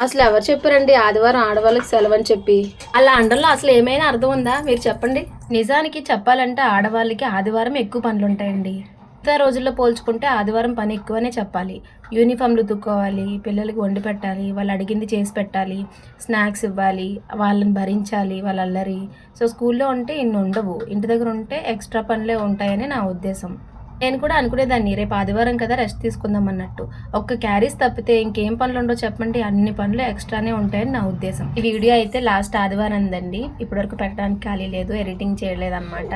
అసలు ఎవరు చెప్పారండి? ఆదివారం ఆడవాళ్ళకి సెలవు అని చెప్పి. అలా అండంలో అసలు ఏమైనా అర్థం ఉందా? మీరు చెప్పండి. నిజానికి చెప్పాలంటే ఆడవాళ్ళకి ఆదివారం ఎక్కువ పనులు ఉంటాయండి. మిగతా రోజుల్లో పోల్చుకుంటే ఆదివారం పని ఎక్కువనే చెప్పాలి. యూనిఫామ్లు తుక్కోవాలి పిల్లలకి వండి పెట్టాలి వాళ్ళు అడిగింది చేసి పెట్టాలి స్నాక్స్ ఇవ్వాలి వాళ్ళని భరించాలి వాళ్ళ అల్లరి. సో స్కూల్లో ఉంటే ఇన్ని ఉండవు. ఇంటి దగ్గర ఉంటే ఎక్స్ట్రా పనులే ఉంటాయని నా ఉద్దేశం. నేను కూడా అనుకునేదాన్ని రేపు ఆదివారం కదా రెస్ట్ తీసుకుందాం అన్నట్టు. ఒక్క క్యారీస్ తప్పితే ఇంకేం పనులు ఉండో చెప్పండి అన్ని పనులు ఎక్స్ట్రానే ఉంటాయని నా ఉద్దేశం. ఈ వీడియో అయితే లాస్ట్ ఆదివారం అందండి. ఇప్పటివరకు పెట్టడానికి ఖాళీ లేదు ఎడిటింగ్ చేయలేదన్నమాట.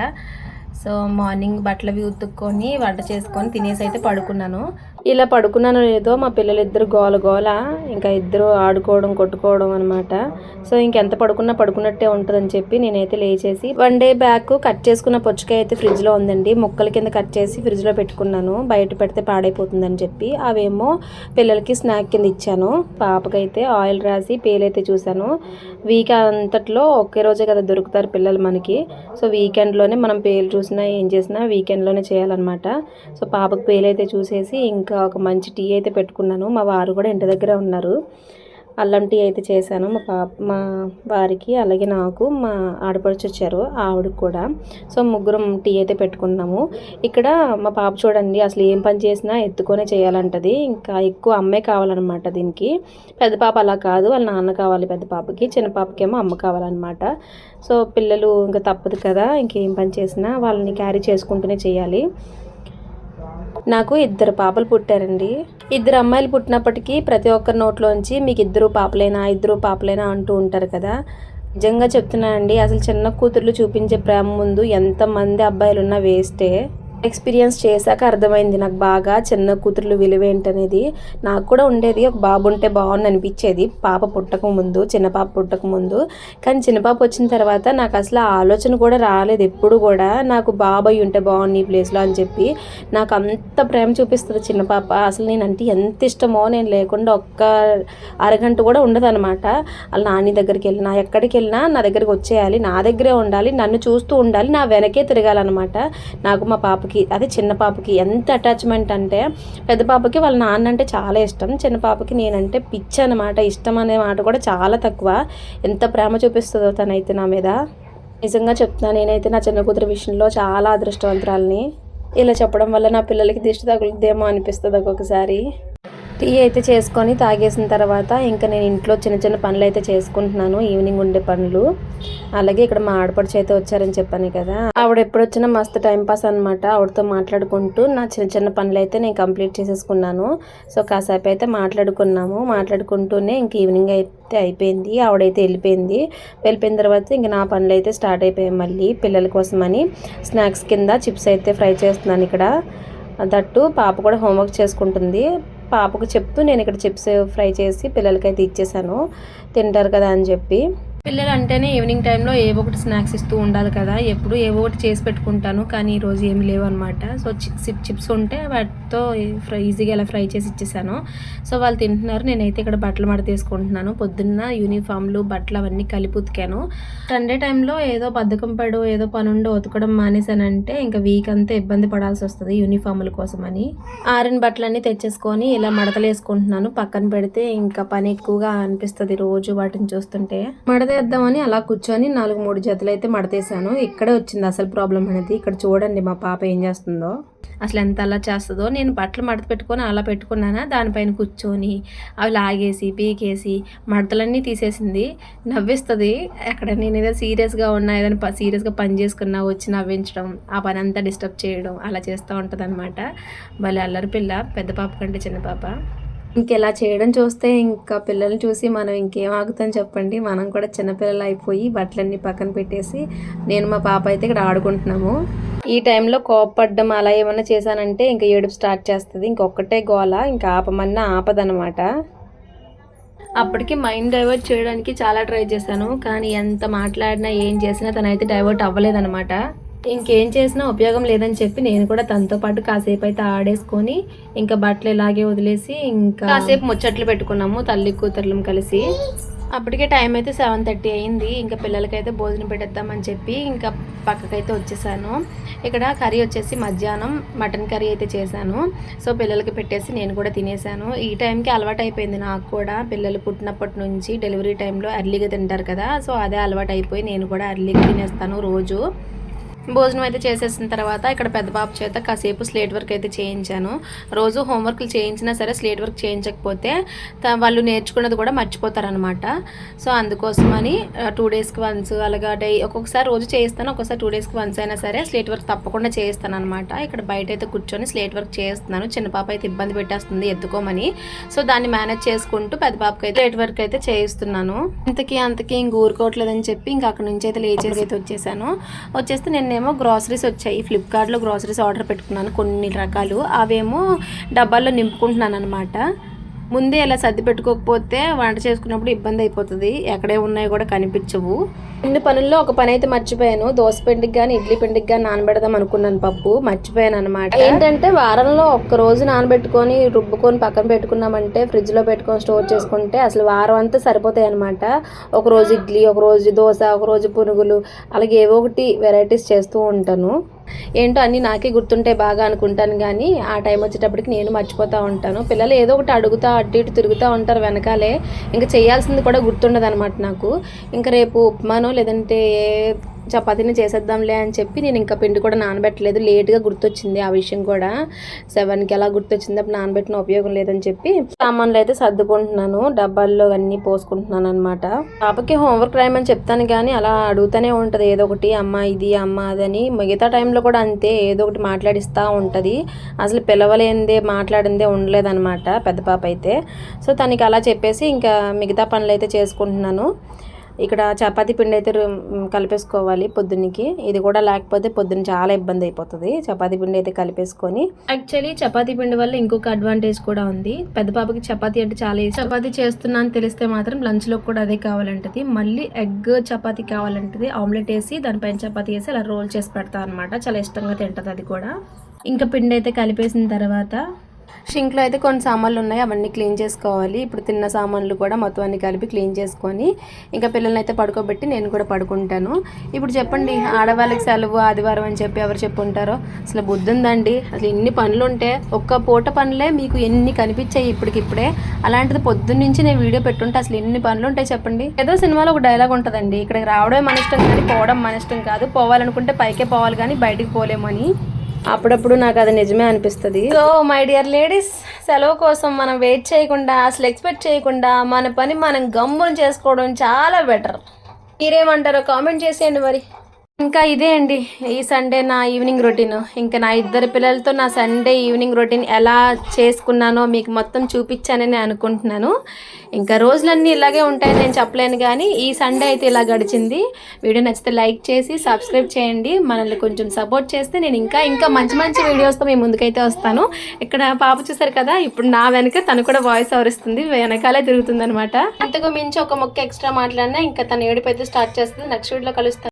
సో మార్నింగ్ బట్టలు అవి ఉతుక్కొని వంట చేసుకొని తినేసి అయితే పడుకున్నాను. ఇలా పడుకున్నాను లేదో మా పిల్లలిద్దరు గోల గోల ఇంకా ఇద్దరు ఆడుకోవడం కొట్టుకోవడం అనమాట సో ఇంకెంత పడుకున్నా పడుకున్నట్టే ఉంటుందని చెప్పి నేనైతే లేచేసి వన్ డే బ్యాక్ కట్ చేసుకున్న పుచ్చకాయ అయితే ఫ్రిడ్జ్లో ఉందండి. ముక్కల కింద కట్ చేసి ఫ్రిడ్జ్లో పెట్టుకున్నాను. బయట పెడితే పాడైపోతుందని చెప్పి అవేమో పిల్లలకి స్నాక్ కింద ఇచ్చాను. పాపకైతే ఆయిల్ రాసి పేలైతే చూశాను. వీక్ అంతట్లో ఒకే రోజే కదా దొరుకుతారు పిల్లలు మనకి. సో వీకెండ్లోనే మనం పేలు చూసినా ఏం చేసినా వీకెండ్లోనే చేయాలన్నమాట. సో పాపకు పేలైతే చూసేసి ఇంకా ఇంకా ఒక మంచి టీ అయితే పెట్టుకున్నాను. మా వారు కూడా ఇంటి దగ్గర ఉన్నారు. అల్లం టీ అయితే చేశాను. మా పాప మా వారికి అలాగే నాకు మా ఆడపడుచు వచ్చారు ఆవిడకి కూడా. సో ముగ్గురం టీ అయితే పెట్టుకున్నాము. ఇక్కడ మా పాప చూడండి అసలు ఏం పని చేసినా ఎత్తుకొనే చేయాలంటది. ఇంకా ఎక్కువ అమ్మే కావాలన్నమాట దీనికి. పెద్ద పాప అలా కాదు వాళ్ళ నాన్న కావాలి పెద్ద పాపకి. చిన్న పాపకేమో అమ్మ కావాలన్నమాట. సో పిల్లలు ఇంకా తప్పదు కదా ఇంకేం పని చేసినా వాళ్ళని క్యారీ చేసుకుంటూనే చేయాలి. నాకు ఇద్దరు పాపలు పుట్టారండి. ఇద్దరు అమ్మాయిలు పుట్టినప్పటికీ ప్రతి ఒక్కరి నోట్లోంచి మీకు ఇద్దరు పాపలేనా ఇద్దరు పాపలేనా అంటూ ఉంటారు కదా. నిజంగా చెప్తున్నానండి అసలు చిన్న కూతుర్లు చూపించే ప్రేమ ముందు ఎంతమంది అబ్బాయిలు ఉన్నా వేస్టే. ఎక్స్పీరియన్స్ చేశాక అర్థమైంది. నాకు బాగా చిన్న కూతుర్లు విలువ ఏంటనేది. నాకు కూడా ఉండేది. ఒక బాబు ఉంటే బాగుంది అనిపించేది. పాప పుట్టక ముందు చిన్న పాప పుట్టక ముందు. కానీ చిన్న పాప వచ్చిన తర్వాత నాకు అసలు ఆ ఆలోచన కూడా రాలేదు. ఎప్పుడు కూడా నాకు బాబాయ్ ఉంటే బాగుంది ఈ ప్లేస్లో అని చెప్పి. నాకు అంత ప్రేమ చూపిస్తుంది చిన్న పాప. అసలు నేనంటే ఎంత ఇష్టమో నేను లేకుండా ఒక్క అరగంట కూడా ఉండదు అనమాట వాళ్ళ నాని దగ్గరికి వెళ్ళినా ఎక్కడికి వెళ్ళినా నా దగ్గరికి వచ్చేయాలి. నా దగ్గరే ఉండాలి. నన్ను చూస్తూ ఉండాలి. నా వెనకే తిరగాలన్నమాట. నాకు మా పాప పాపకి అదే చిన్న పాపకి ఎంత అటాచ్మెంట్ అంటే పెద్ద పాపకి వాళ్ళ నాన్న అంటే చాలా ఇష్టం. చిన్న పాపకి నేనంటే పిచ్చి అనమాట ఇష్టం అనే మాట కూడా చాలా తక్కువ. ఎంత ప్రేమ చూపిస్తుందో తనైతే నా మీద. నిజంగా చెప్తున్నా నేనైతే నా చిన్న కూతురు విషయంలో చాలా అదృష్టవంతురాలని. ఇలా చెప్పడం వల్ల నా పిల్లలకి దిష్టి తగులుద్దేమో అనిపిస్తుంది ఒక్కొక్కసారి. టీ అయితే చేసుకొని తాగేసిన తర్వాత ఇంకా నేను ఇంట్లో చిన్న చిన్న పనులు అయితే చేసుకుంటున్నాను. ఈవినింగ్ ఉండే పనులు. అలాగే ఇక్కడ మా ఆడపడుచు అయితే వచ్చారని చెప్పాను కదా. ఆవిడ ఎప్పుడు వచ్చినా మస్తు టైంపాస్ అనమాట ఆవిడతో మాట్లాడుకుంటూ నా చిన్న చిన్న పనులు అయితే నేను కంప్లీట్ చేసేసుకున్నాను. సో కాసేపు అయితే మాట్లాడుకున్నాము. మాట్లాడుకుంటూనే ఇంక ఈవినింగ్ అయితే అయిపోయింది. ఆవిడైతే వెళ్ళిపోయింది. వెళ్ళిపోయిన తర్వాత ఇంక నా పనులు అయితే స్టార్ట్ అయిపోయాయి మళ్ళీ పిల్లల కోసమని. స్నాక్స్ కింద చిప్స్ అయితే ఫ్రై చేస్తున్నాను ఇక్కడ. దట్టు పాప కూడా హోంవర్క్ చేసుకుంటుంది. పాపకు చెప్తూ నేను ఇక్కడ చిప్స్ ఫ్రై చేసి పిల్లలకైతే ఇచ్చేసాను. తింటారు కదా అని చెప్పి. పిల్లలు అంటేనే ఈవినింగ్ టైంలో ఏవో ఒకటి స్నాక్స్ ఇస్తూ ఉండాలి కదా. ఎప్పుడు ఏవో ఒకటి చేసి పెట్టుకుంటాను కానీ ఈరోజు ఏమి లేవు అనమాట సో చిప్ చిప్స్ ఉంటే వాటితో ఫ్రై ఈజీగా ఇలా ఫ్రై చేసి ఇచ్చేసాను. సో వాళ్ళు తింటున్నారు. నేనైతే ఇక్కడ బట్టలు మడతీసుకుంటున్నాను పొద్దున్న యూనిఫామ్లు బట్టలు అవన్నీ కలిపి ఉతికాను. సండే టైంలో ఏదో బద్ధకం పడు ఏదో పనుండో ఉతకడం మానేసానంటే ఇంకా వీక్ అంతా ఇబ్బంది పడాల్సి వస్తుంది యూనిఫామ్ల కోసమని. ఆరిన బట్టలన్నీ తెచ్చేసుకొని ఇలా మడతలు వేసుకుంటున్నాను. పక్కన పెడితే ఇంకా పని ఎక్కువగా అనిపిస్తుంది రోజు వాటిని చూస్తుంటే. మడత మడతేద్దామని అలా కూర్చొని నాలుగు మూడు జతలు అయితే మడతేసాను ఇక్కడే వచ్చింది అసలు ప్రాబ్లం అనేది. ఇక్కడ చూడండి మా పాప ఏం చేస్తుందో. అసలు ఎంత అలా చేస్తుందో. నేను బట్టలు మడత పెట్టుకొని అలా పెట్టుకున్నానా. దానిపైన కూర్చొని అవి లాగేసి పీకేసి మడతలన్నీ తీసేసింది. నవ్విస్తుంది. అక్కడ నేను ఏదో సీరియస్గా ఉన్నా ఏదైనా సీరియస్గా పని చేసుకున్నా వచ్చి నవ్వించడం ఆ పని అంతా డిస్టర్బ్ చేయడం అలా చేస్తూ ఉంటుంది అనమాట భలే అల్లరి పిల్ల. పెద్ద పాప కంటే చిన్న పాప. ఇంకెలా చేయడం చూస్తే ఇంకా పిల్లల్ని చూసి మనం ఇంకేం ఆగుతాం చెప్పండి. మనం కూడా చిన్నపిల్లలు అయిపోయి బట్టలన్నీ పక్కన పెట్టేసి నేను మా పాప అయితే ఇక్కడ ఆడుకుంటున్నాము. ఈ టైంలో కోపడ్డం అలా ఏమన్నా చేశానంటే ఇంకా ఏడుపు స్టార్ట్ చేస్తుంది. ఇంకొకటే గోల ఇంకా ఆపమన్నా ఆపదనమాట అప్పటికి మైండ్ డైవర్ట్ చేయడానికి చాలా ట్రై చేశాను. కానీ ఎంత మాట్లాడినా ఏం చేసినా తనైతే డైవర్ట్ అవ్వలేదన్నమాట. ఇంకేం చేసినా ఉపయోగం లేదని చెప్పి నేను కూడా తనతో పాటు కాసేపు అయితే ఆడేసుకొని ఇంకా బట్టలు ఇలాగే వదిలేసి ఇంకా కాసేపు ముచ్చట్లు పెట్టుకున్నాము తల్లి కూతుర్లం కలిసి. అప్పటికే టైం అయితే సెవెన్ థర్టీ అయింది. ఇంకా పిల్లలకైతే భోజనం పెట్టేద్దామని చెప్పి ఇంకా పక్కకైతే వచ్చేసాను. ఇక్కడ కర్రీ వచ్చేసి మధ్యాహ్నం మటన్ కర్రీ అయితే చేశాను. సో పిల్లలకి పెట్టేసి నేను కూడా తినేసాను. ఈ టైంకి అలవాటు అయిపోయింది నాకు కూడా. పిల్లలు పుట్టినప్పటి నుంచి డెలివరీ టైంలో ఎర్లీగా తింటారు కదా. సో అదే అలవాటు అయిపోయి నేను కూడా ఎర్లీగా తినేస్తాను రోజు. భోజనం అయితే చేసేసిన తర్వాత ఇక్కడ పెద్ద బాబు చేత కాసేపు స్లేట్ వర్క్ అయితే చేయించాను. రోజు హోంవర్క్లు చేయించినా సరే స్లేట్ వర్క్ చేయించకపోతే వాళ్ళు నేర్చుకున్నది కూడా మర్చిపోతారనమాట సో అందుకోసమని టూ డేస్కి వన్స్ అలాగా డై ఒక్కొక్కసారి రోజు చేయిస్తాను ఒక్కొక్కసారి టూ డేస్కి వన్స్ అయినా సరే స్లేట్ వర్క్ తప్పకుండా చేయిస్తాను అనమాట ఇక్కడ బయట అయితే కూర్చొని స్లేట్ వర్క్ చేస్తున్నాను. చిన్న పాప అయితే ఇబ్బంది పెట్టేస్తుంది ఎత్తుకోమని. సో దాన్ని మేనేజ్ చేసుకుంటూ పెద్ద పాపకి అయితే స్లేట్ వర్క్ అయితే చేయిస్తున్నాను. ఇంతకీ అంతకీ ఇంక ఊరుకోవట్లేదని చెప్పి ఇంకా అక్కడ నుంచి అయితే లేచేసి అయితే వచ్చేసాను. వచ్చేస్తే నేను ఏమో గ్రాసరీస్ వచ్చాయి. ఫ్లిప్కార్ట్లో గ్రాసరీస్ ఆర్డర్ పెట్టుకున్నాను. కొన్ని రకాలు. అవేమో డబ్బాల్లో నింపుకుంటున్నాను అనమాట ముందే ఇలా సర్ది పెట్టుకోకపోతే వంట చేసుకున్నప్పుడు ఇబ్బంది అయిపోతుంది. ఎక్కడే ఉన్నాయో కూడా కనిపించవు. ఇన్ని పనుల్లో ఒక పని అయితే మర్చిపోయాను. దోశ పిండికి కానీ ఇడ్లీ పిండికి కానీ నానబెడదాం అనుకున్నాను పప్పు. మర్చిపోయాను అనమాట ఏంటంటే వారంలో ఒక్క రోజు నానబెట్టుకొని రుబ్బుకొని పక్కన పెట్టుకున్నామంటే ఫ్రిడ్జ్లో పెట్టుకొని స్టోర్ చేసుకుంటే అసలు వారం అంతా సరిపోతాయి అనమాట ఒక రోజు ఇడ్లీ ఒక రోజు దోశ ఒక రోజు పునుగులు అలాగే ఏవో ఒకటి వెరైటీస్ చేస్తూ ఉంటాను. ఏంటో అన్నీ నాకే గుర్తుంటే బాగా అనుకుంటాను కానీ ఆ టైం వచ్చేటప్పటికి నేను మర్చిపోతూ ఉంటాను. పిల్లలు ఏదో ఒకటి అడుగుతా అటు ఇటు తిరుగుతూ ఉంటారు వెనకాలే. ఇంకా చేయాల్సింది కూడా గుర్తుండదు అనమాట నాకు. ఇంకా రేపు ఉప్మానో లేదంటే ఏ చపాతీని చేసేద్దాంలే అని చెప్పి నేను ఇంకా పిండి కూడా నానబెట్టలేదు. లేట్గా గుర్తొచ్చింది ఆ విషయం కూడా. సెవెన్కి ఎలా గుర్తొచ్చింది. అప్పుడు నానబెట్టిన ఉపయోగం లేదని చెప్పి సామాన్లు అయితే సర్దుకుంటున్నాను. డబ్బాల్లో అన్నీ పోసుకుంటున్నాను అనమాట పాపకి హోంవర్క్ రాయమని చెప్తాను కానీ అలా అడుగుతూనే ఉంటుంది. ఏదో ఒకటి అమ్మ ఇది అమ్మ అదని మిగతా టైంలో కూడా అంతే. ఏదో ఒకటి మాట్లాడిస్తూ ఉంటుంది. అసలు పిలవలేందే మాట్లాడిందే ఉండలేదన్నమాట పెద్ద పాప అయితే. సో తనకి అలా చెప్పేసి ఇంకా మిగతా పనులు అయితే చేసుకుంటున్నాను. ఇక్కడ చపాతీ పిండి అయితే కలిపేసుకోవాలి పొద్దున్నకి. ఇది కూడా లేకపోతే పొద్దున్న చాలా ఇబ్బంది అయిపోతుంది. చపాతీ పిండి అయితే కలిపేసుకొని. యాక్చువల్లీ చపాతీ పిండి వల్ల ఇంకొక అడ్వాంటేజ్ కూడా ఉంది. పెద్ద పాపకి చపాతీ అంటే చాలా చపాతీ చేస్తున్నా అని తెలిస్తే మాత్రం లంచ్లో కూడా అదే కావాలంటది. మళ్ళీ ఎగ్ చపాతీ కావాలంటది. ఆమ్లెట్ వేసి దానిపైన చపాతీ వేసి అలా రోల్ చేసి పెడతా అనమాట చాలా ఇష్టంగా తింటది అది కూడా. ఇంకా పిండి అయితే కలిపేసిన తర్వాత షింక్లో అయితే కొన్ని సామాన్లు ఉన్నాయి అవన్నీ క్లీన్ చేసుకోవాలి. ఇప్పుడు తిన్న సామాన్లు కూడా మొత్తం అన్ని కలిపి క్లీన్ చేసుకొని ఇంకా పిల్లల్ని అయితే పడుకోబెట్టి నేను కూడా పడుకుంటాను. ఇప్పుడు చెప్పండి ఆడవాళ్ళకి సెలవు ఆదివారం అని చెప్పి ఎవరు చెప్పుంటారో? అసలు బుద్ధి ఉందండి అసలు ఎన్ని పనులు ఉంటే ఒక్క పూట పనులే మీకు ఎన్ని కనిపించాయి ఇప్పటికిప్పుడే? అలాంటిది పొద్దున్న నుంచి నేను వీడియో పెట్టుంటే అసలు ఎన్ని పనులు ఉంటాయి చెప్పండి? ఏదో సినిమాలో ఒక డైలాగ్ ఉంటుందండి ఇక్కడికి రావడమే మన ఇష్టం కానీ పోవడం మన ఇష్టం కాదు. పోవాలనుకుంటే పైకే పోవాలి కానీ బయటికి పోలేమని. అప్పుడప్పుడు నాకు అది నిజమే అనిపిస్తుంది. సో మై డియర్ లేడీస్ సెలవు కోసం మనం వెయిట్ చేయకుండా అసలు ఎక్స్పెక్ట్ చేయకుండా మన పని మనం గమ్మున చేసుకోవడం చాలా బెటర్ మీరేమంటారో కామెంట్ చేసేయండి మరి. ఇంకా ఇదే అండి ఈ సండే నా ఈవినింగ్ రొటీన్ ఇంకా నా ఇద్దరు పిల్లలతో నా సండే ఈవినింగ్ రొటీన్ ఎలా చేసుకున్నానో మీకు మొత్తం చూపించానని అనుకుంటున్నాను. ఇంకా రోజులన్నీ ఇలాగే ఉంటాయని నేను చెప్పలేను కానీ ఈ సండే అయితే ఇలా గడిచింది. వీడియో నచ్చితే లైక్ చేసి సబ్స్క్రైబ్ చేయండి. మనల్ని కొంచెం సపోర్ట్ చేస్తే నేను ఇంకా ఇంకా మంచి మంచి వీడియోస్తో మీ ముందుకైతే వస్తాను. ఇక్కడ పాప చూసారు కదా ఇప్పుడు నా వెనక తను కూడా వాయిస్ అవరిస్తుంది వెనకాలే తిరుగుతుంది అనమాట అంతకు మించి ఒక మొక్క ఎక్స్ట్రా మాట్లాడినా ఇంకా తన ఏడుపు అయితే స్టార్ట్ చేస్తుంది నెక్స్ట్ వీడియోలో కలుస్తాను